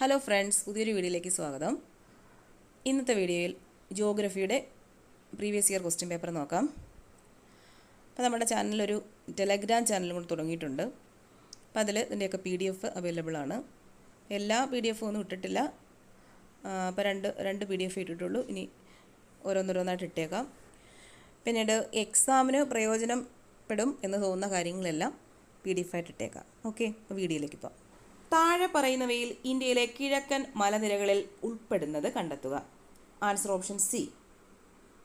Hello friends പുതിയൊരു വീഡിയോയിലേക്ക് സ്വാഗതം. ഇന്നത്തെ വീഡിയോയിൽ ജോഗ്രഫിയുടെ പ്രീവിയസ് ഇയർ ക്വസ്റ്റ്യൻ പേപ്പർ നോക്കാം. അപ്പോൾ നമ്മുടെ ചാനലൊരു ടെലഗ്രാം ചാനലും കൂടെ തുടങ്ങിയിട്ടുണ്ട്. അപ്പോൾ അതിൽ ഇതിന്റെയൊക്കെ പി ഡി എഫ് അവൈലബിൾ ആണ്. എല്ലാ പി ഡി എഫും ഒന്നും ഇട്ടിട്ടില്ല. അപ്പോൾ രണ്ട് രണ്ട് പി ഡി എഫ് ഇട്ടിട്ടുള്ളൂ. ഇനി ഓരോന്നോരോന്നായിട്ട് ഇട്ടേക്കാം. പിന്നീട് എക്സാമിന് പ്രയോജനപ്പെടും എന്ന് തോന്നുന്ന കാര്യങ്ങളെല്ലാം പി ഡി എഫ് ആയിട്ട് ഇട്ടേക്കാം. ഓക്കെ വീഡിയോയിലേക്ക് പോകാം താഴെ പറയുന്നവയിൽ ഇന്ത്യയിലെ കിഴക്കൻ മലനിരകളിൽ ഉൾപ്പെടുന്നത് കണ്ടെത്തുക. ആൻസർ ഓപ്ഷൻ സി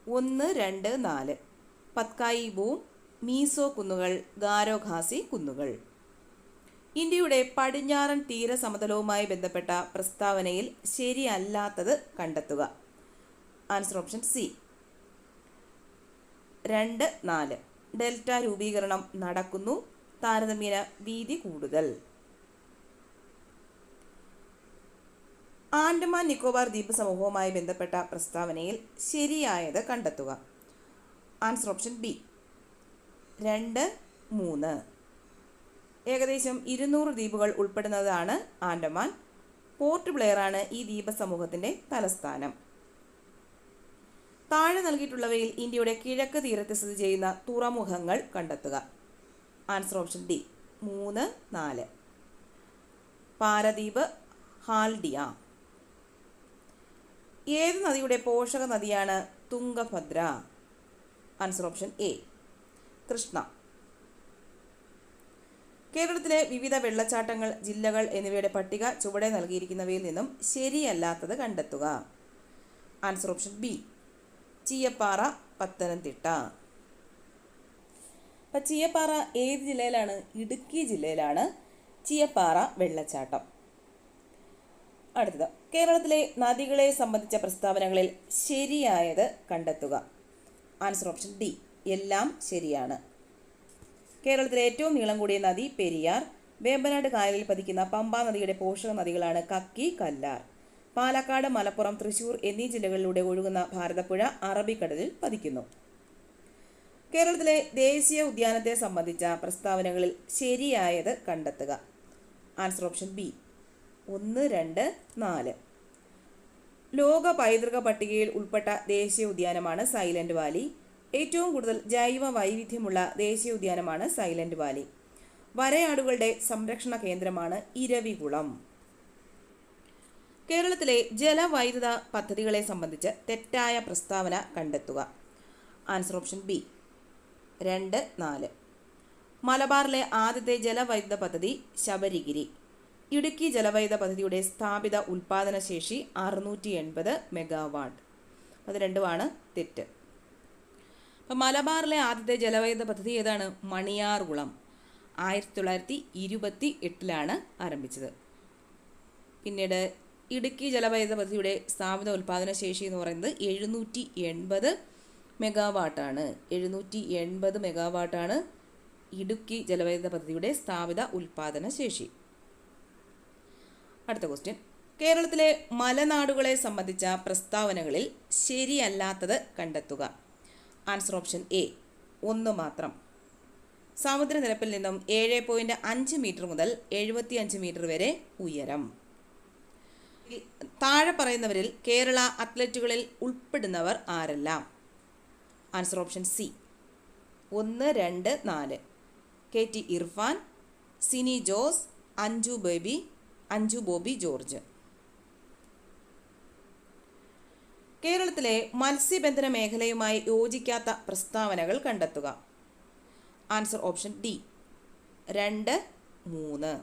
ഒന്ന് രണ്ട് നാല്. പത്കായി ബൂം മീസോ കുന്നുകൾ ഗാരോഖാസി കുന്നുകൾ. ഇന്ത്യയുടെ പടിഞ്ഞാറൻ തീരസമതലവുമായി ബന്ധപ്പെട്ട പ്രസ്താവനയിൽ ശരിയല്ലാത്തത് കണ്ടെത്തുക. ആൻസർ ഓപ്ഷൻ സി രണ്ട് നാല്. ഡെൽറ്റ രൂപീകരണം നടക്കുന്നു. താരതമ്യേന വീതി കൂടുതൽ. ആൻഡമാൻ നിക്കോബാർ ദ്വീപ് സമൂഹവുമായി ബന്ധപ്പെട്ട പ്രസ്താവനയിൽ ശരിയായത് കണ്ടെത്തുക. Answer option B. രണ്ട് മൂന്ന്. ഏകദേശം ഇരുന്നൂറ് ദ്വീപുകൾ ഉൾപ്പെടുന്നതാണ് ആൻഡമാൻ. പോർട്ട് ബ്ലെയറാണ് ഈ ദ്വീപ സമൂഹത്തിന്റെ തലസ്ഥാനം. താഴെ നൽകിയിട്ടുള്ളവയിൽ ഇന്ത്യയുടെ കിഴക്ക് തീരത്ത് സ്ഥിതി ചെയ്യുന്ന തുറമുഖങ്ങൾ കണ്ടെത്തുക. Answer option D. മൂന്ന് നാല്. പാരദ്വീപ് ഹാൽഡിയ. ഏത് നദിയുടെ പോഷക നദിയാണ് Tungabhadra? Answer option A Krishna. കേരളത്തിലെ വിവിധ വെള്ളച്ചാട്ടങ്ങൾ ജില്ലകൾ എന്നിവയുടെ പട്ടിക ചുവടെ നൽകിയിരിക്കുന്നവയിൽ നിന്നും ശരിയല്ലാത്തത് കണ്ടെത്തുക. Answer option B Cheeyappara Pathanamthitta. അപ്പം ചീയപ്പാറ ഏത് ജില്ലയിലാണ്? ഇടുക്കി ജില്ലയിലാണ് ചീയപ്പാറ വെള്ളച്ചാട്ടം. അടുത്തത്. കേരളത്തിലെ നദികളെ സംബന്ധിച്ച പ്രസ്താവനകളിൽ ശരിയായത് കണ്ടെത്തുക. ആൻസർ ഓപ്ഷൻ ഡി എല്ലാം ശരിയാണ്. കേരളത്തിലെ ഏറ്റവും നീളം കൂടിയ നദി പെരിയാർ. വേമ്പനാട് കായലിൽ പതിക്കുന്ന പമ്പാ നദിയുടെ പോഷക നദികളാണ് കക്കി കല്ലാർ. പാലക്കാട് മലപ്പുറം തൃശൂർ എന്നീ ജില്ലകളിലൂടെ ഒഴുകുന്ന ഭാരതപ്പുഴ അറബിക്കടലിൽ പതിക്കുന്നു. കേരളത്തിലെ ദേശീയ ഉദ്യാനത്തെ സംബന്ധിച്ച പ്രസ്താവനകളിൽ ശരിയായത് കണ്ടെത്തുക. ആൻസർ ഓപ്ഷൻ ബി ഒന്ന് രണ്ട് നാല്. ലോക പൈതൃക പട്ടികയിൽ ഉൾപ്പെട്ട ദേശീയ ഉദ്യാനമാണ് സൈലന്റ് വാലി. ഏറ്റവും കൂടുതൽ ജൈവ വൈവിധ്യമുള്ള ദേശീയ ഉദ്യാനമാണ് സൈലന്റ് വാലി. വരയാടുകളുടെ സംരക്ഷണ കേന്ദ്രമാണ് ഇരവികുളം. കേരളത്തിലെ ജലവൈദ്യുത പദ്ധതികളെ സംബന്ധിച്ച് തെറ്റായ പ്രസ്താവന കണ്ടെത്തുക. Answer option B. രണ്ട് നാല്. മലബാറിലെ ആദ്യത്തെ ജലവൈദ്യുത പദ്ധതി ശബരിഗിരി. ഇടുക്കി ജലവൈദ്യുത പദ്ധതിയുടെ സ്ഥാപിത ഉൽപാദന ശേഷി അറുന്നൂറ്റി എൺപത് മെഗാവാട്ട്. അത് രണ്ടുമാണ് തെറ്റ്. അപ്പം മലബാറിലെ ആദ്യത്തെ ജലവൈദ്യുത പദ്ധതി ഏതാണ്? മണിയാർകുളം. ആയിരത്തി തൊള്ളായിരത്തി ഇരുപത്തി എട്ടിലാണ് ആരംഭിച്ചത്. പിന്നീട് ഇടുക്കി ജലവൈദ്യുത പദ്ധതിയുടെ സ്ഥാപിത ഉൽപാദന ശേഷി എന്ന് പറയുന്നത് എഴുന്നൂറ്റി എൺപത് മെഗാവാട്ടാണ്. എഴുന്നൂറ്റി എൺപത് മെഗാവാട്ടാണ് ഇടുക്കി ജലവൈദ്യുത പദ്ധതിയുടെ സ്ഥാപിത ഉൽപാദന ശേഷി. അടുത്ത ക്വസ്റ്റ്യൻ കേരളത്തിലെ മലനാടുകളെ സംബന്ധിച്ച പ്രസ്താവനകളിൽ ശരിയല്ലാത്തത് കണ്ടെത്തുക. ആൻസർ ഓപ്ഷൻ എ ഒന്ന് മാത്രം. സമുദ്രനിരപ്പിൽ നിന്നും ഏഴ് പോയിന്റ് അഞ്ച് മീറ്റർ മുതൽ എഴുപത്തി അഞ്ച് മീറ്റർ വരെ ഉയരം. താഴെ പറയുന്നവരിൽ കേരള അത്ലറ്റുകളിൽ ഉൾപ്പെടുന്നവർ ആരെല്ലാം? ആൻസർ ഓപ്ഷൻ സി ഒന്ന് രണ്ട് നാല്. K T Irfan Sini Jose Anju Baby Anju Bobby George. കേരളത്തിലെ മത്സ്യബന്ധന മേഖലയുമായി യോജിക്കാത്ത പ്രസ്താവനകൾ കണ്ടെത്തുക. Answer option D. രണ്ട് മൂന്ന്.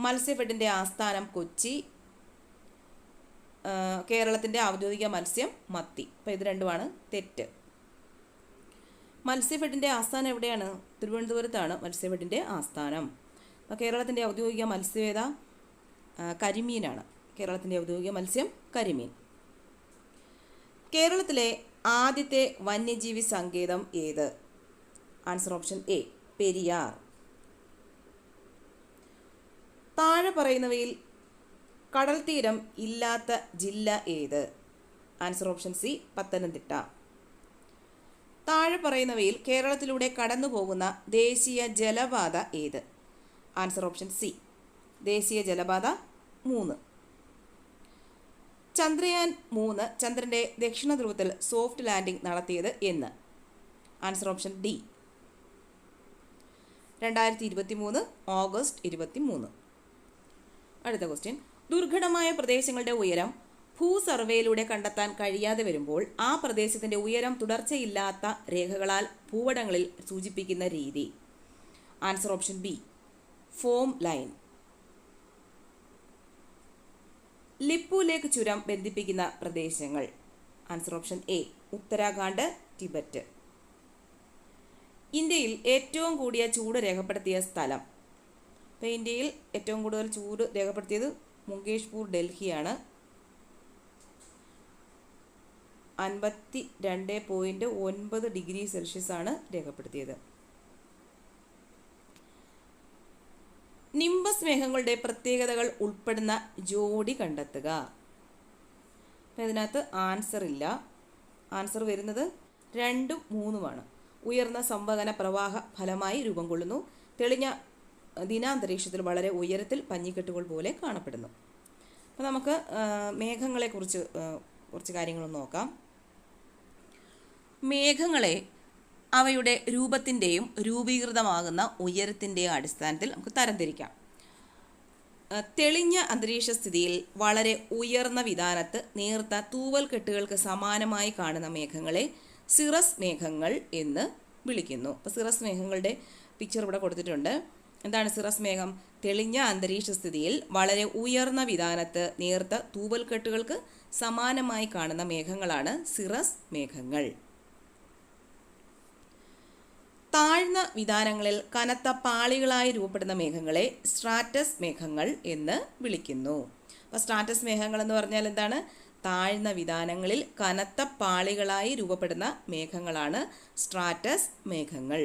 മത്സ്യഫെഡിന്റെ ആസ്ഥാനം കൊച്ചി. കേരളത്തിന്റെ ഔദ്യോഗിക മത്സ്യം മത്തി. അപ്പോൾ ഇത് രണ്ടുമാണ് തെറ്റ്. മത്സ്യഫെഡിന്റെ ആസ്ഥാനം എവിടെയാണ്? തിരുവനന്തപുരത്താണ് മത്സ്യഫെഡിന്റെ ആസ്ഥാനം. അപ്പോൾ കേരളത്തിന്റെ ഔദ്യോഗിക മത്സ്യം ഏതാ? കരിമീനാണ്. കേരളത്തിന്റെ ഔദ്യോഗിക മത്സ്യം കരിമീൻ. കേരളത്തിലെ ആദ്യത്തെ വന്യജീവി സങ്കേതം ഏത്? Answer option A Periyar. താഴെ പറയുന്നവയിൽ കടൽ തീരം ഇല്ലാത്ത ജില്ല ഏത്? Answer option C Pathanamthitta. താഴെ പറയുന്നവയിൽ കേരളത്തിലൂടെ കടന്നു പോകുന്ന ദേശീയ ജലപാത ഏത്? ആൻസർ ഓപ്ഷൻ സി ദേശീയ ജലപാത മൂന്ന്. ചന്ദ്രയാൻ മൂന്ന് ചന്ദ്രന്റെ ദക്ഷിണ ധ്രുവത്തിൽ സോഫ്റ്റ് ലാൻഡിംഗ് നടത്തിയത് എന്ന്. ആൻസർ ഓപ്ഷൻ ഡി രണ്ടായിരത്തി ഇരുപത്തി മൂന്ന് ഓഗസ്റ്റ് ഇരുപത്തി മൂന്ന് അടുത്ത ക്വസ്റ്റ്യൻ ദുർഘടമായ പ്രദേശങ്ങളുടെ ഉയരം ഭൂ സർവേയിലൂടെ കണ്ടെത്താൻ കഴിയാതെ വരുമ്പോൾ ആ പ്രദേശത്തിന്റെ ഉയരം തുടർച്ചയില്ലാത്ത രേഖകളാൽ ഭൂപടങ്ങളിൽ സൂചിപ്പിക്കുന്ന രീതി. Answer option B form line. Lipulekh ചുരം ബന്ധിപ്പിക്കുന്ന പ്രദേശങ്ങൾ. Answer option A Uttarakhand Tibet. ഇന്ത്യയിൽ ഏറ്റവും കൂടിയ ചൂട് രേഖപ്പെടുത്തിയ സ്ഥലം. ഇപ്പോൾ ഇന്ത്യയിൽ ഏറ്റവും കൂടുതൽ ചൂട് രേഖപ്പെടുത്തിയത് മുങ്കേഷ്പൂർ ഡൽഹിയാണ്. അൻപത്തി രണ്ട് പോയിന്റ് ഒൻപത് ഡിഗ്രി സെൽഷ്യസ് ആണ് രേഖപ്പെടുത്തിയത്. നിംബസ് മേഘങ്ങളുടെ പ്രത്യേകതകൾ ഉൾപ്പെടുന്ന ജോഡി കണ്ടെത്തുക. ഇതിനകത്ത് ആൻസർ ഇല്ല. ആൻസർ വരുന്നത് രണ്ടും മൂന്നുമാണ്. ഉയർന്ന സംവഹന പ്രവാഹ ഫലമായി രൂപം കൊള്ളുന്നു. തെളിഞ്ഞ ദിനാന്തരീക്ഷത്തിൽ വളരെ ഉയരത്തിൽ പഞ്ഞിക്കെട്ടുകൾ പോലെ കാണപ്പെടുന്നു. അപ്പോൾ നമുക്ക് മേഘങ്ങളെക്കുറിച്ച് കുറച്ച് കാര്യങ്ങളൊന്ന് നോക്കാം. മേഘങ്ങളെ അവയുടെ രൂപത്തിന്റെയും രൂപീകൃതമാകുന്ന ഉയരത്തിന്റെയും അടിസ്ഥാനത്തിൽ നമുക്ക് തരംതിരിക്കാം. തെളിഞ്ഞ അന്തരീക്ഷ സ്ഥിതിയിൽ വളരെ ഉയർന്ന വിധാനത്ത് നേർത്ത തൂവൽ കെട്ടുകൾക്ക് സമാനമായി കാണുന്ന മേഘങ്ങളെ സിറസ് മേഘങ്ങൾ എന്ന് വിളിക്കുന്നു. അപ്പോൾ സിറസ് മേഘങ്ങളുടെ പിക്ചർ ഇവിടെ കൊടുത്തിട്ടുണ്ട്. എന്താണ് സിറസ് മേഘം? തെളിഞ്ഞ അന്തരീക്ഷ സ്ഥിതിയിൽ വളരെ ഉയർന്ന വിധാനത്ത് നേർത്ത തൂവൽ കെട്ടുകൾക്ക് സമാനമായി കാണുന്ന മേഘങ്ങളാണ് സിറസ് മേഘങ്ങൾ. താഴ്ന്ന വിധാനങ്ങളിൽ കനത്ത പാളികളായി രൂപപ്പെടുന്ന മേഘങ്ങളെ സ്ട്രാറ്റസ് മേഘങ്ങൾ എന്ന് വിളിക്കുന്നു. അപ്പോൾ സ്ട്രാറ്റസ് മേഘങ്ങൾ എന്ന് പറഞ്ഞാൽ എന്താണ്? താഴ്ന്ന വിധാനങ്ങളിൽ കനത്ത പാളികളായി രൂപപ്പെടുന്ന മേഘങ്ങളാണ് സ്ട്രാറ്റസ് മേഘങ്ങൾ.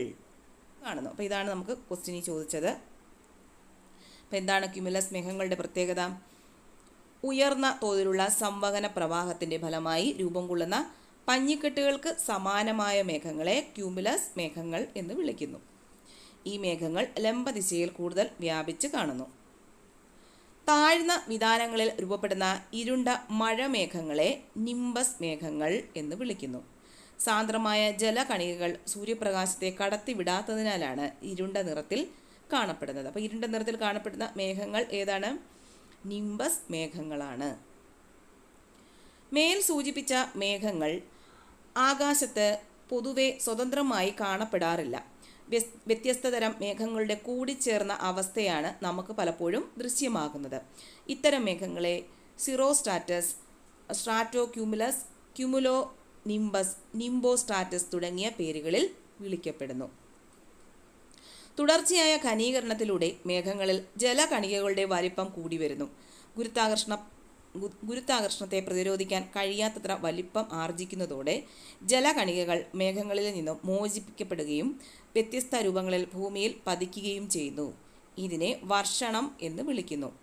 കാണുന്നു. അപ്പോൾ ഇതാണ് നമുക്ക് ക്വസ്റ്റിനി ചോദിച്ചത്. അപ്പോൾ എന്താണ് ക്യുമുലസ് മേഘങ്ങളുടെ പ്രത്യേകത? ഉയർന്ന തോതിലുള്ള സംവഹന പ്രവാഹത്തിന്റെ ഫലമായി രൂപം കൊള്ളുന്ന പഞ്ഞിക്കെട്ടുകൾക്ക് സമാനമായ മേഘങ്ങളെ ക്യൂമുലസ് മേഘങ്ങൾ എന്ന് വിളിക്കുന്നു. ഈ മേഘങ്ങൾ ലംബദിശയിൽ കൂടുതൽ വ്യാപിച്ച് കാണുന്നു. താഴ്ന്ന വിധാനങ്ങളിൽ രൂപപ്പെടുന്ന ഇരുണ്ട മഴമേഘങ്ങളെ നിംബസ് മേഘങ്ങൾ എന്ന് വിളിക്കുന്നു. സാന്ദ്രമായ ജലകണികകൾ സൂര്യപ്രകാശത്തെ കടത്തിവിടാത്തതിനാലാണ് ഇരുണ്ട നിറത്തിൽ കാണപ്പെടുന്നത്. അപ്പോൾ ഇരുണ്ട നിറത്തിൽ കാണപ്പെടുന്ന മേഘങ്ങൾ ഏതാണ്? നിംബസ് മേഘങ്ങളാണ്. മേൽ സൂചിപ്പിച്ച മേഘങ്ങൾ ആകാശത്ത് പൊതുവെ സ്വതന്ത്രമായി കാണപ്പെടാറില്ല. വ്യത്യസ്ത തരം മേഘങ്ങളുടെ കൂടിച്ചേർന്ന അവസ്ഥയാണ് നമുക്ക് പലപ്പോഴും ദൃശ്യമാകുന്നത്. ഇത്തരം മേഘങ്ങളെ cirrostratus stratocumulus cumulonimbus nimbostratus തുടങ്ങിയ പേരുകളിൽ വിളിക്കപ്പെടുന്നു. തുടർച്ചയായ ഘനീകരണത്തിലൂടെ മേഘങ്ങളിൽ ജലകണികകളുടെ വലിപ്പം കൂടി വരുന്നു. ഗുരുത്വാകർഷണ ഗു- ഗുരുത്വാകർഷണത്തെ പ്രതിരോധിക്കാൻ കഴിയാത്തത്ര വലിപ്പം ആർജിക്കുന്നതോടെ ജലകണികകൾ മേഘങ്ങളിൽ നിന്നും മോചിപ്പിക്കപ്പെടുകയും വ്യത്യസ്ത രൂപങ്ങളിൽ ഭൂമിയിൽ പതിക്കുകയും ചെയ്യുന്നു. ഇതിനെ വർഷണം എന്ന് വിളിക്കുന്നു.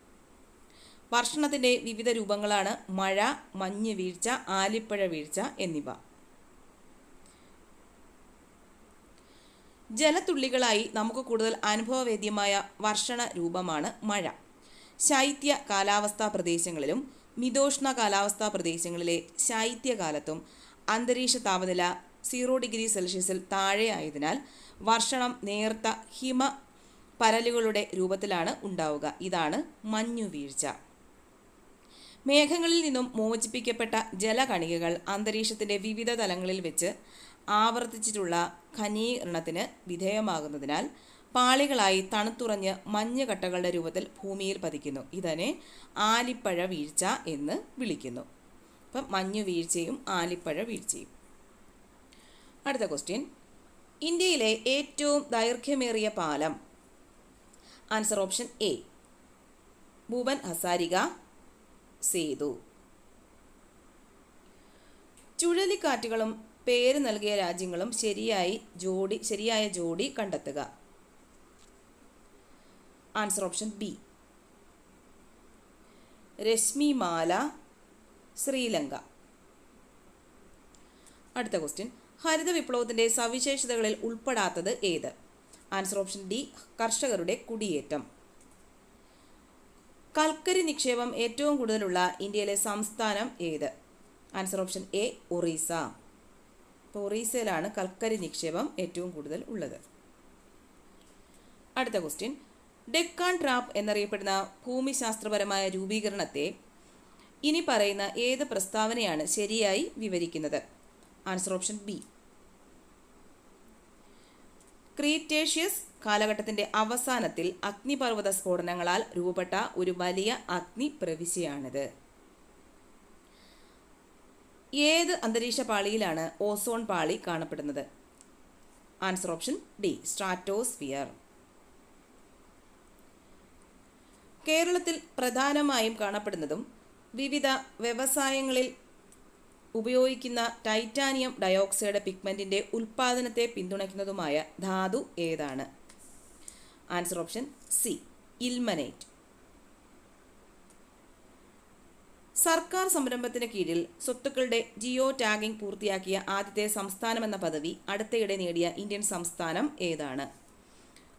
വർഷണത്തിന്റെ വിവിധ രൂപങ്ങളാണ് മഴ മഞ്ഞ് വീഴ്ച ആലിപ്പഴ വീഴ്ച എന്നിവ. ജലത്തുള്ളികളായി നമുക്ക് കൂടുതൽ അനുഭവവേദ്യമായ വർഷണ രൂപമാണ് മഴ. ശൈത്യ കാലാവസ്ഥാ പ്രദേശങ്ങളിലും മിതോഷ്ണ കാലാവസ്ഥാ പ്രദേശങ്ങളിലെ ശൈത്യകാലത്തും അന്തരീക്ഷ താപനില സീറോ ഡിഗ്രി സെൽഷ്യസിൽ താഴെ ആയതിനാൽ വർഷണം നേർത്ത ഹിമ പരലുകളുടെ രൂപത്തിലാണ് ഉണ്ടാവുക. ഇതാണ് മഞ്ഞുവീഴ്ച മേഘങ്ങളിൽ നിന്നും മോചിപ്പിക്കപ്പെട്ട ജലകണികകൾ അന്തരീക്ഷത്തിന്റെ വിവിധ തലങ്ങളിൽ വെച്ച് ആവർത്തിച്ചിട്ടുള്ള ഖനീകരണത്തിന് വിധേയമാകുന്നതിനാൽ പാളികളായി തണുത്തുറഞ്ഞ് മഞ്ഞുകട്ടകളുടെ രൂപത്തിൽ ഭൂമിയിൽ പതിക്കുന്നു. ഇതിനെ ആലിപ്പഴ വീഴ്ച എന്ന് വിളിക്കുന്നു. അപ്പം മഞ്ഞു വീഴ്ചയും ആലിപ്പഴ വീഴ്ചയും. അടുത്ത ക്വസ്റ്റ്യൻ ഇന്ത്യയിലെ ഏറ്റവും ദൈർഘ്യമേറിയ പാലം. Answer option A Bhupen Hazarika Setu. ചുഴലിക്കാറ്റുകളും പേര് നൽകിയ രാജ്യങ്ങളും ശരിയായി ജോഡി ശരിയായ ജോഡി കണ്ടെത്തുക. ആൻസർ ഓപ്ഷൻ ബി രശ്മിമാല ശ്രീലങ്ക. അടുത്ത ക്വസ്റ്റ്യൻ ഹരിത വിപ്ലവത്തിന്റെ സവിശേഷതകളിൽ ഉൾപ്പെടാത്തത് ഏത്? ആൻസർ ഓപ്ഷൻ ഡി കർഷകരുടെ കുടിയേറ്റം. കൽക്കരി നിക്ഷേപം ഏറ്റവും കൂടുതലുള്ള ഇന്ത്യയിലെ സംസ്ഥാനം ഏത്? Answer option A Orissa. അപ്പോൾ ഒറീസയിലാണ് കൽക്കരി നിക്ഷേപം ഏറ്റവും കൂടുതൽ ഉള്ളത്. അടുത്ത ക്വസ്റ്റ്യൻ ഡെക്കാൻ ട്രാപ്പ് എന്നറിയപ്പെടുന്ന ഭൂമിശാസ്ത്രപരമായ രൂപീകരണത്തെ ഇനി പറയുന്ന ഏത് പ്രസ്താവനയാണ് ശരിയായി വിവരിക്കുന്നത്? ആൻസർ ഓപ്ഷൻ ബി ക്രീറ്റേഷ്യസ് കാലഘട്ടത്തിന്റെ അവസാനത്തിൽ അഗ്നിപർവത സ്ഫോടനങ്ങളാൽ രൂപപ്പെട്ട ഒരു വലിയ അഗ്നി പ്രവിശ്യയാണിത്. ഏത് അന്തരീക്ഷ പാളിയിലാണ് ഓസോൺ പാളി കാണപ്പെടുന്നത്? ആൻസർ ഓപ്ഷൻ ഡി സ്ട്രാറ്റോസ്ഫിയർ കേരളത്തിൽ പ്രധാനമായും കാണപ്പെടുന്നതും വിവിധ വ്യവസായങ്ങളിൽ ഉപയോഗിക്കുന്ന ടൈറ്റാനിയം ഡയോക്സൈഡ് പിഗ്മെന്റിന്റെ ഉൽപ്പാദനത്തെ പിന്തുണയ്ക്കുന്നതുമായ ധാതു ഏതാണ്? Answer option C ilmenite. സർക്കാർ സംരംഭത്തിന് കീഴിൽ സ്വത്തുക്കളുടെ ജിയോ ടാഗിംഗ് പൂർത്തിയാക്കിയ ആദ്യത്തെ സംസ്ഥാനം എന്ന പദവി അടുത്തയിടെ നേടിയ ഇന്ത്യൻ സംസ്ഥാനം ഏതാണ്?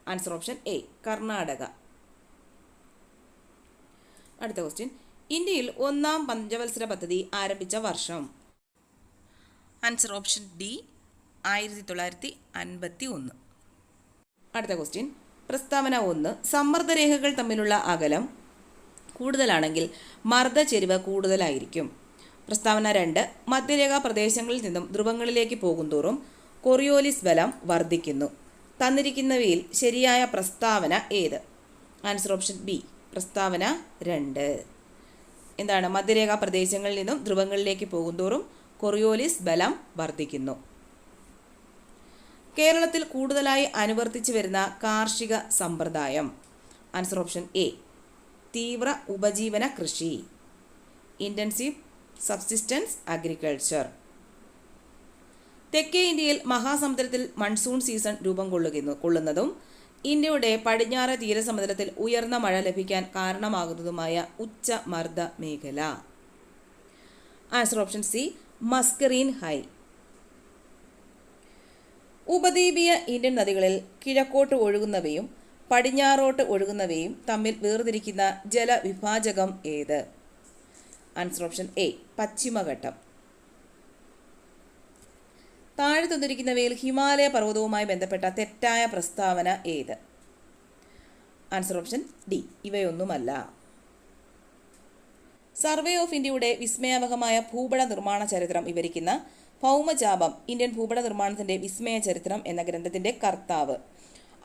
Answer option A Karnataka. അടുത്ത ക്വസ്റ്റ്യൻ ഇന്ത്യയിൽ ഒന്നാം പഞ്ചവത്സര പദ്ധതി ആരംഭിച്ച വർഷം. ആൻസർ ഓപ്ഷൻ ഡി ആയിരത്തി തൊള്ളായിരത്തി അൻപത്തി ഒന്ന് അടുത്ത ക്വസ്റ്റ്യൻ പ്രസ്താവന ഒന്ന് സമ്മർദ്ദരേഖകൾ തമ്മിലുള്ള അകലം കൂടുതലാണെങ്കിൽ മർദ്ദചെരിവ് കൂടുതലായിരിക്കും. പ്രസ്താവന രണ്ട് മധ്യരേഖാ പ്രദേശങ്ങളിൽ നിന്നും ധ്രുവങ്ങളിലേക്ക് പോകുന്തോറും കൊറിയോലിസ് ബലം വർദ്ധിക്കുന്നു. തന്നിരിക്കുന്നവയിൽ ശരിയായ പ്രസ്താവന ഏത്? ആൻസർ ഓപ്ഷൻ ബി പ്രസ്താവന രണ്ട്. എന്താണ്? മധ്യരേഖാ പ്രദേശങ്ങളിൽ നിന്നും ധ്രുവങ്ങളിലേക്ക് പോകുന്തോറും കൊറിയോലിസ് ബലം വർദ്ധിക്കുന്നു. കേരളത്തിൽ കൂടുതലായി അനുവർത്തിച്ചു വരുന്ന കാർഷിക സമ്പ്രദായം. ആൻസർ ഓപ്ഷൻ എ തീവ്ര ഉപജീവന കൃഷി. ഇന്റൻസീവ് സബ്സിസ്റ്റൻസ് അഗ്രികൾച്ചർ തെക്കേ ഇന്ത്യയിൽ മഹാസമുദ്രത്തിൽ മൺസൂൺ സീസൺ രൂപം കൊള്ളുന്നു കൊള്ളുന്നതും ഇന്ത്യയുടെ പടിഞ്ഞാറ് തീരസമുദ്രത്തിൽ ഉയർന്ന മഴ ലഭിക്കാൻ കാരണമാകുന്നതുമായ ഉച്ചമർദ്ദ മേഖല. Answer option C Mascarene high. ഉപദ്വീപീയ ഇന്ത്യൻ നദികളിൽ കിഴക്കോട്ട് ഒഴുകുന്നവയും പടിഞ്ഞാറോട്ട് ഒഴുകുന്നവയും തമ്മിൽ വേർതിരിക്കുന്ന ജലവിഭാജകം ഏത്? ആൻസർ ഓപ്ഷൻ എ പശ്ചിമഘട്ടം. താഴെ തന്നിരിക്കുന്നവയിൽ ഹിമാലയ പർവതവുമായി ബന്ധപ്പെട്ട തെറ്റായ പ്രസ്താവന ഏത്? ആൻസർ ഓപ്ഷൻ ഡി ഇവയൊന്നുമല്ല. സർവേ ഓഫ് ഇന്ത്യയുടെ വിസ്മയാവഹമായ ഭൂപട നിർമ്മാണ ചരിത്രം വിവരിക്കുന്ന ഭൗമചാപം ഇന്ത്യൻ ഭൂപട നിർമ്മാണത്തിന്റെ വിസ്മയ ചരിത്രം എന്ന ഗ്രന്ഥത്തിന്റെ കർത്താവ്.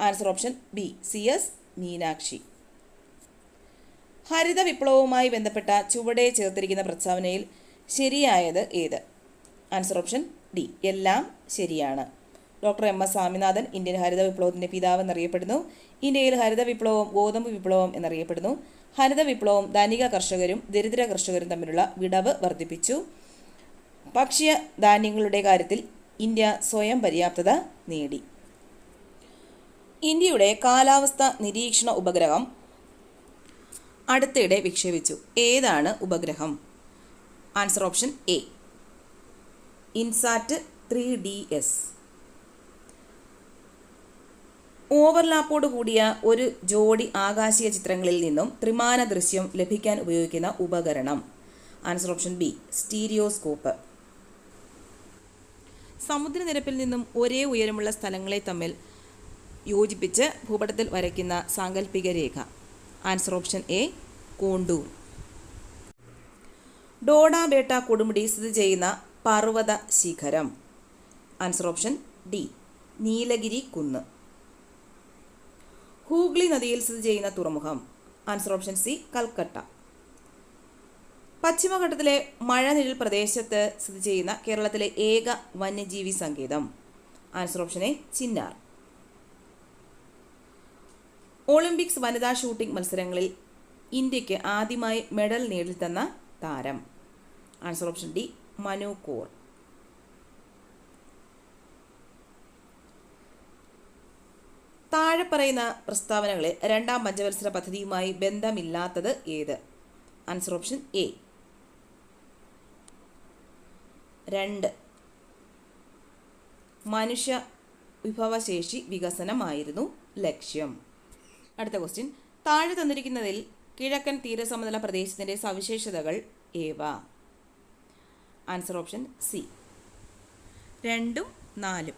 Answer option B C S Meenakshi. ഹരിത വിപ്ലവവുമായി ബന്ധപ്പെട്ട ചുവടെ ചേർത്തിരിക്കുന്ന പ്രസ്താവനയിൽ ശരിയായത് ഏത്? Answer option D. എല്ലാം ശരിയാണ്. Doctor M. S. Swaminathan Indian ഹരിത വിപ്ലവത്തിന്റെ പിതാവ് എന്നറിയപ്പെടുന്നു. ഇന്ത്യയിൽ ഹരിത വിപ്ലവം ഗോതമ്പ് വിപ്ലവം എന്നറിയപ്പെടുന്നു. ഹരിത വിപ്ലവം ധനിക കർഷകരും ദരിദ്ര കർഷകരും തമ്മിലുള്ള വിടവ് വർദ്ധിപ്പിച്ചു. ഭക്ഷ്യ ധാന്യങ്ങളുടെ കാര്യത്തിൽ ഇന്ത്യ സ്വയം പര്യാപ്തത നേടി. ഇന്ത്യയുടെ കാലാവസ്ഥ നിരീക്ഷണ ഉപഗ്രഹം അടുത്തിടെ വിക്ഷേപിച്ചു. ഏതാണ് ഉപഗ്രഹം? Answer option A. INSAT three D S. ഓവർലാപ്പോട് കൂടിയ ഒരു ജോഡി ആകാശീയ ചിത്രങ്ങളിൽ നിന്നും ത്രിമാന ദൃശ്യം ലഭിക്കാൻ ഉപയോഗിക്കുന്ന ഉപകരണം. ആൻസർ ഓപ്ഷൻ ബി സ്റ്റീരിയോസ്കോപ്പ് സമുദ്രനിരപ്പിൽ നിന്നും ഒരേ ഉയരമുള്ള സ്ഥലങ്ങളെ തമ്മിൽ യോജിപ്പിച്ച് ഭൂപടത്തിൽ വരയ്ക്കുന്ന സാങ്കല്പിക രേഖ. Answer option A contour. Doddabetta കൊടുമുടി സ്ഥിതി ചെയ്യുന്ന പർവത ശിഖരം. ആൻസർ ഓപ്ഷൻ ഡി നീലഗിരി കുന്ന്. ഹൂഗ്ലി നദിയിൽ സ്ഥിതി ചെയ്യുന്ന തുറമുഖം. Answer option C Calcutta. പശ്ചിമഘട്ടത്തിലെ മഴനിഴൽ പ്രദേശത്ത് സ്ഥിതി ചെയ്യുന്ന കേരളത്തിലെ ഏക വന്യജീവി സങ്കേതം. Answer option A Chinnar. Olympics വനിതാ ഷൂട്ടിംഗ് മത്സരങ്ങളിൽ ഇന്ത്യയ്ക്ക് ആദ്യമായി മെഡൽ നേടിത്തന്ന താരം. ആൻസർ ഓപ്ഷൻ ഡി മനു കോർ. താഴെ പറയുന്ന പ്രസ്താവനകളിൽ രണ്ടാം പഞ്ചവത്സര പദ്ധതിയുമായി ബന്ധമില്ലാത്തത് ഏത്? ആൻസർ ഓപ്ഷൻ എ രണ്ട്. മനുഷ്യ വിഭവശേഷി വികസനമായിരുന്നു ലക്ഷ്യം. അടുത്ത ക്വസ്റ്റ്യൻ താഴെ തന്നിരിക്കുന്നതിൽ കിഴക്കൻ തീരസമതല പ്രദേശത്തിന്റെ സവിശേഷതകൾ ഏവ? ആൻസർ ഓപ്ഷൻ സി രണ്ടും നാലും.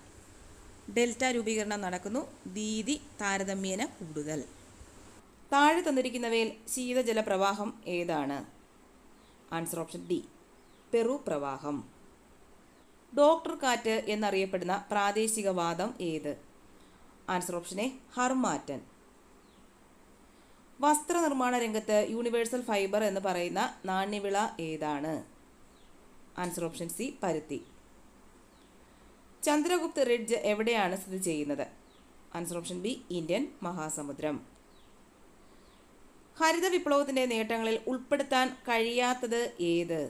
ഡെൽറ്റ രൂപീകരണം നടക്കുന്നു. വീതി താരതമ്യേന കൂടുതൽ. താഴെ തന്നിരിക്കുന്നവയിൽ ശീതജല പ്രവാഹം ഏതാണ്? ആൻസർ ഓപ്ഷൻ ഡി പെറു പ്രവാഹം. ഡോക്ടർ കാറ്റ് എന്നറിയപ്പെടുന്ന പ്രാദേശിക വാദം ഏത്? Answer option A harmattan. വസ്ത്രനിർമ്മാണ രംഗത്ത് യൂണിവേഴ്സൽ ഫൈബർ എന്ന് പറയുന്ന നാണ്യവിള ഏതാണ്? ആൻസർ ഓപ്ഷൻ സി പരുത്തി ചന്ദ്രഗുപ്ത റിഡ്ജ് എവിടെയാണ് സ്ഥിതി ചെയ്യുന്നത്? ആൻസർ ഓപ്ഷൻ ബി ഇന്ത്യൻ മഹാസമുദ്രം ഹരിത വിപ്ലവത്തിന്റെ നേട്ടങ്ങളിൽ ഉൾപ്പെടുത്താൻ കഴിയാത്തത് ഏത്?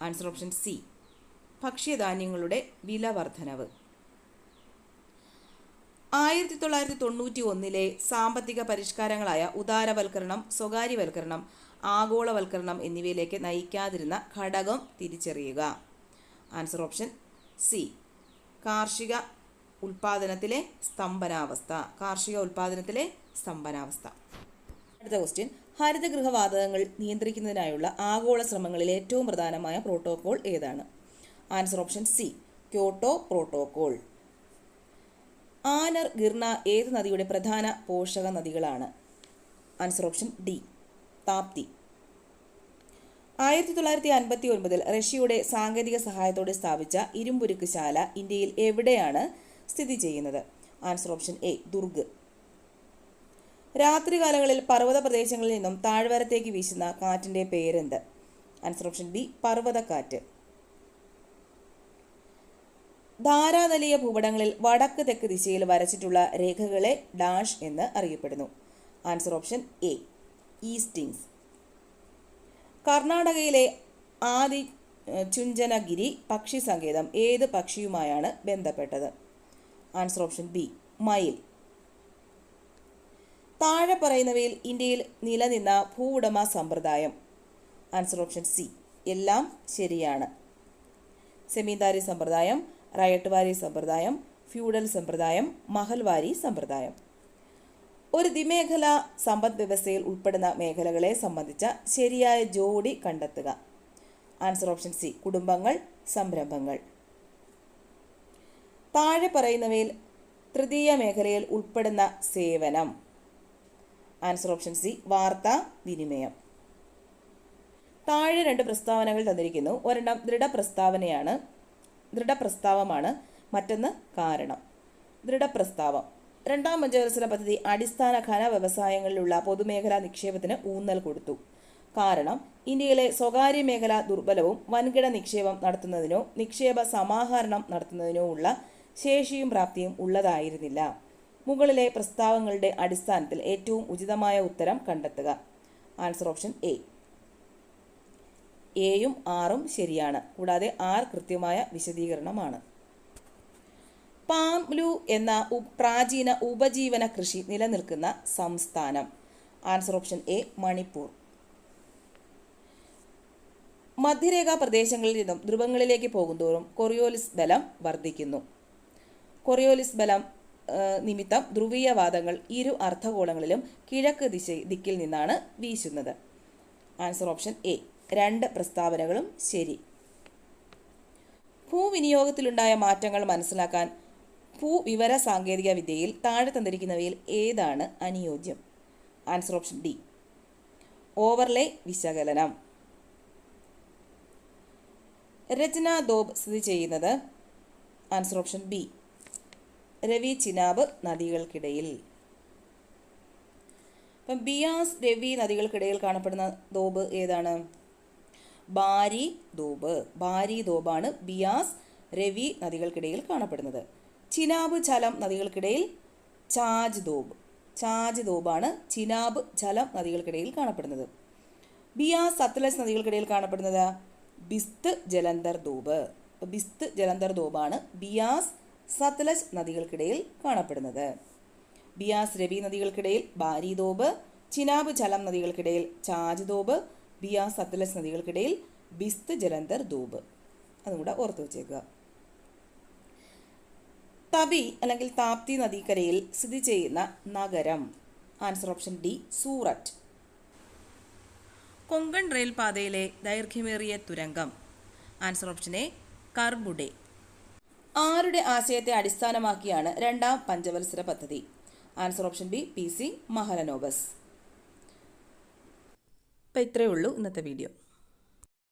ആൻസർ ഓപ്ഷൻ സി ഭക്ഷ്യധാന്യങ്ങളുടെ വില വർധനവ് ആയിരത്തി തൊള്ളായിരത്തി തൊണ്ണൂറ്റി ഒന്നിലെ സാമ്പത്തിക പരിഷ്കാരങ്ങളായ ഉദാരവൽക്കരണം സ്വകാര്യവൽക്കരണം ആഗോളവൽക്കരണം എന്നിവയിലേക്ക് നയിക്കാതിരുന്ന ഘടകം തിരിച്ചറിയുക. ആൻസർ ഓപ്ഷൻ സി കാർഷിക ഉൽപാദനത്തിലെ സ്തംഭനാവസ്ഥ. കാർഷിക ഉൽപാദനത്തിലെ സ്തംഭനാവസ്ഥ. അടുത്ത ക്വസ്റ്റ്യൻ ഹരിതഗൃഹവാതകങ്ങൾ നിയന്ത്രിക്കുന്നതിനായുള്ള ആഗോള ശ്രമങ്ങളിൽ ഏറ്റവും പ്രധാനമായ പ്രോട്ടോകോൾ ഏതാണ്? Answer option C Kyoto protocol. Aner Girna ഏത് നദിയുടെ പ്രധാന പോഷക നദികളാണ് ആൻസർ ഓപ്ഷൻ ഡി താപ്തി ആയിരത്തി തൊള്ളായിരത്തി അൻപത്തി ഒൻപതിൽ റഷ്യയുടെ സാങ്കേതിക സഹായത്തോടെ സ്ഥാപിച്ച ഇരുമ്പുരുക്ക് ശാല ഇന്ത്യയിൽ എവിടെയാണ് സ്ഥിതി ചെയ്യുന്നത്? Answer option A Durg. രാത്രികാലങ്ങളിൽ പർവത പ്രദേശങ്ങളിൽ നിന്നും താഴ്വരത്തേക്ക് വീശുന്ന കാറ്റിന്റെ പേരെന്ത്? ആൻസർ ഓപ്ഷൻ ബി പർവതക്കാറ്റ്. ധാരാതലീയ ഭൂപടങ്ങളിൽ വടക്ക് തെക്ക് ദിശയിൽ വരച്ചിട്ടുള്ള രേഖകളെ ഡാഷ് എന്ന് അറിയപ്പെടുന്നു. ആൻസർ ഓപ്ഷൻ എ ഈസ്റ്റിങ്സ് കർണാടകയിലെ ആദി ചുഞ്ചനഗിരി പക്ഷി സങ്കേതം ഏത് പക്ഷിയുമായാണ് ബന്ധപ്പെട്ടത്? ആൻസർ ഓപ്ഷൻ ബി മയിൽ. താഴെ പറയുന്നവയിൽ ഇന്ത്യയിൽ നിലനിന്ന ഭൂവുടമ സമ്പ്രദായം. ആൻസർ ഓപ്ഷൻ സി എല്ലാം ശരിയാണ്. സെമീന്ദാരി സമ്പ്രദായം റയട്ട്വാരി സമ്പ്രദായം ഫ്യൂഡൽ സമ്പ്രദായം മഹൽവാരി സമ്പ്രദായം. ഒരു ദ്വിമേഖല സമ്പദ് വ്യവസ്ഥയിൽ ഉൾപ്പെടുന്ന മേഖലകളെ സംബന്ധിച്ച ശരിയായ ജോഡി കണ്ടെത്തുക. ആൻസർ ഓപ്ഷൻ സി കുടുംബങ്ങൾ സംരംഭങ്ങൾ. താഴെ പറയുന്നവയിൽ തൃതീയ മേഖലയിൽ ഉൾപ്പെടുന്ന സേവനം. ആൻസർ ഓപ്ഷൻ സി വാർത്താ വിനിമയം. താഴെ രണ്ട് പ്രസ്താവനകൾ തന്നിരിക്കുന്നു. ഒരെണ്ണം ദൃഢപ്രസ്താവനയാണ്. ദൃഢപ്രസ്താവമാണ്. മറ്റൊന്ന് കാരണം. ദൃഢപ്രസ്താവം. രണ്ടാം പഞ്ചവത്സര പദ്ധതി അടിസ്ഥാന ഖന വ്യവസായങ്ങളിലുള്ള പൊതുമേഖലാ നിക്ഷേപത്തിന് ഊന്നൽ കൊടുത്തു. കാരണം ഇന്ത്യയിലെ സ്വകാര്യ മേഖല ദുർബലവും വൻകിട നിക്ഷേപം നടത്തുന്നതിനോ നിക്ഷേപ സമാഹരണം നടത്തുന്നതിനോ ഉള്ള ശേഷിയും പ്രാപ്തിയും ഉള്ളതായിരുന്നില്ല. മുകളിലെ പ്രസ്താവങ്ങളുടെ അടിസ്ഥാനത്തിൽ ഏറ്റവും ഉചിതമായ ഉത്തരം കണ്ടെത്തുക. Answer option A. എയും ആറും ശരിയാണ്. കൂടാതെ ആർ കൃത്യമായ വിശദീകരണമാണ്. പാംലു എന്ന പ്രാചീന ഉപജീവന കൃഷി നിലനിൽക്കുന്ന സംസ്ഥാനം. Answer option A Manipur. മധ്യരേഖാ പ്രദേശങ്ങളിൽ നിന്നും ധ്രുവങ്ങളിലേക്ക് പോകുന്തോറും കൊറിയോലിസ് ബലം വർദ്ധിക്കുന്നു. കൊറിയോലിസ് ബലം നിമിത്തം നിമിത്തം ധ്രുവീയവാദങ്ങൾ ഇരു അർദ്ധഗോളങ്ങളിലും കിഴക്ക് ദിശ ദിക്കിൽ നിന്നാണ് വീശുന്നത്. ആൻസർ ഓപ്ഷൻ എ രണ്ട് പ്രസ്താവനകളും ശരി. ഭൂവിനിയോഗത്തിലുണ്ടായ മാറ്റങ്ങൾ മനസ്സിലാക്കാൻ ഭൂവിവര സാങ്കേതിക വിദ്യയിൽ താഴെ തന്നിരിക്കുന്നവയിൽ ഏതാണ് അനുയോജ്യം? ആൻസർ ഓപ്ഷൻ ഡി ഓവർലേ വിശകലനം. രചന ദോബ് സ്ഥിതി ചെയ്യുന്നത്? Answer option B Ravi Chenab നദികൾക്കിടയിൽ. ഇപ്പം ബിയാസ് രവി നദികൾക്കിടയിൽ കാണപ്പെടുന്ന ദോബ് ഏതാണ്? ബാരി ദോബ്. ബാരി ദോബാണ് ബിയാസ് രവി നദികൾക്കിടയിൽ കാണപ്പെടുന്നത്. ചിനാബ് ജലം നദികൾക്കിടയിൽ ചാജ് ദോബ് ചാജ് ദോബാണ് ചിനാബ് ജലം നദികൾക്കിടയിൽ കാണപ്പെടുന്നത്. ബിയാ സത്ലജ് നദികൾക്കിടയിൽ കാണപ്പെടുന്നത് ബിസ്ത് ജലന്ധർ ദോബ് ബിസ്ത് ജലന്ധർ ദോബാണ് ബിയാസ് സത്ലജ് നദികൾക്കിടയിൽ കാണപ്പെടുന്നത്. ബിയാസ് രവി നദികൾക്കിടയിൽ ബാരി ദോബ് ചിനാബ് ജലം നദികൾക്കിടയിൽ ചാജ് ദോബ് ബിയാസ് സത്ലജ് നദികൾക്കിടയിൽ ബിസ്ത് ജലന്ധർ ദോബ് അതും കൂടെ ഓർത്ത് വെച്ചേക്കുക. തബി അല്ലെങ്കിൽ താപ്തി നദീക്കരയിൽ സ്ഥിതി ചെയ്യുന്ന നഗരം. Answer option D Surat. Konkan rail പാതയിലെ ദൈർഘ്യമേറിയ തുരങ്കം. Answer option A Karbude. ആരുടെ ആശയത്തെ അടിസ്ഥാനമാക്കിയാണ് രണ്ടാം പഞ്ചവത്സര പദ്ധതി? Answer option B P C Mahalanobis. അപ്പം ഇത്രയേ ഉള്ളൂ ഇന്നത്തെ വീഡിയോ